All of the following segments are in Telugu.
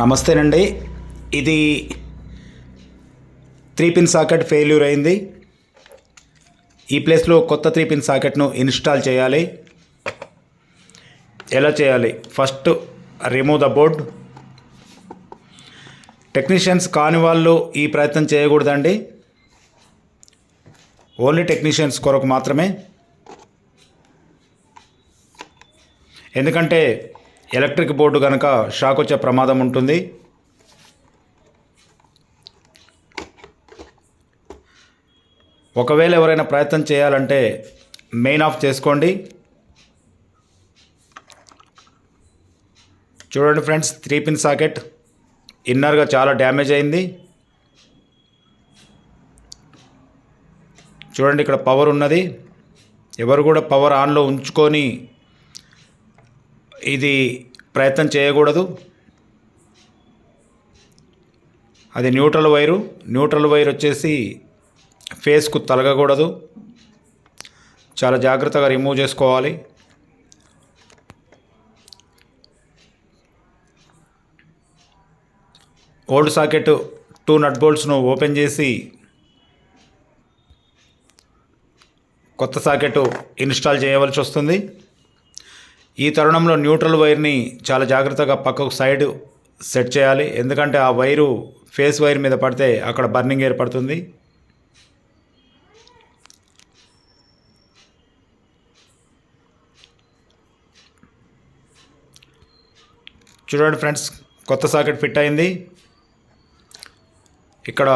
నమస్తేనండి. ఇది త్రీ పిన్ సాకెట్ ఫెయిల్యూర్ అయింది. ఈ ప్లేస్లో కొత్త త్రీ పిన్ సాకెట్ను ఇన్స్టాల్ చేయాలి. ఎలా చేయాలి? First remove the board technicians కాని వాళ్ళు ఈ ప్రయత్నం చేయకూడదండి. ఓన్లీ టెక్నీషియన్స్ కొరకు మాత్రమే. ఎందుకంటే ఎలక్ట్రిక్ బోర్డు కనుక షాక్ వచ్చే ప్రమాదం ఉంటుంది. ఒకవేళ ఎవరైనా ప్రయత్నం చేయాలంటే మెయిన్ ఆఫ్ చేసుకోండి. చూడండి ఫ్రెండ్స్ త్రీ పిన్ సాకెట్. ఇన్నర్గా చాలా డ్యామేజ్ అయింది. చూడండి ఇక్కడ పవర్ ఉన్నది. ఎవరు కూడా పవర్ ఆన్లో ఉంచుకొని ఇది ప్రయత్నం చేయకూడదు. అది న్యూట్రల్ వైరు. న్యూట్రల్ వైర్ వచ్చేసి ఫేస్కు తలగకూడదు. చాలా జాగ్రత్తగా రిమూవ్ చేసుకోవాలి. ఓల్డ్ సాకెట్ టూ నట్ బోల్ట్స్ను ఓపెన్ చేసి కొత్త సాకెట్ ఇన్స్టాల్ చేయవలసి వస్తుంది. ఈ తరుణంలో న్యూట్రల్ వైర్ని చాలా జాగ్రత్తగా పక్కకు సైడ్ సెట్ చేయాలి. ఎందుకంటే ఆ వైరు ఫేస్ వైర్ మీద పడితే అక్కడ బర్నింగ్ ఏర్పడుతుంది. చూడండి ఫ్రెండ్స్ కొత్త సాకెట్ ఫిట్ అయింది. ఇక్కడ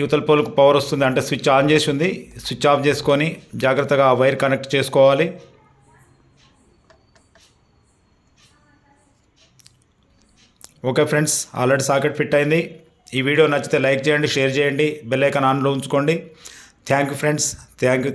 యువతల పోల్కు పవర్ వస్తుంది అంటే స్విచ్ ఆన్ చేసి ఉంది. స్విచ్ ఆఫ్ చేసుకొని జాగ్రత్తగా ఆ వైర్ కనెక్ట్ చేసుకోవాలి. Okay friends already socket fit అయింది. ఈ వీడియో నచ్చితే లైక్ చేయండి షేర్ చేయండి బెల్ ఐకాన్ ఆన్లో ఉంచుకోండి. Thank you friends thank you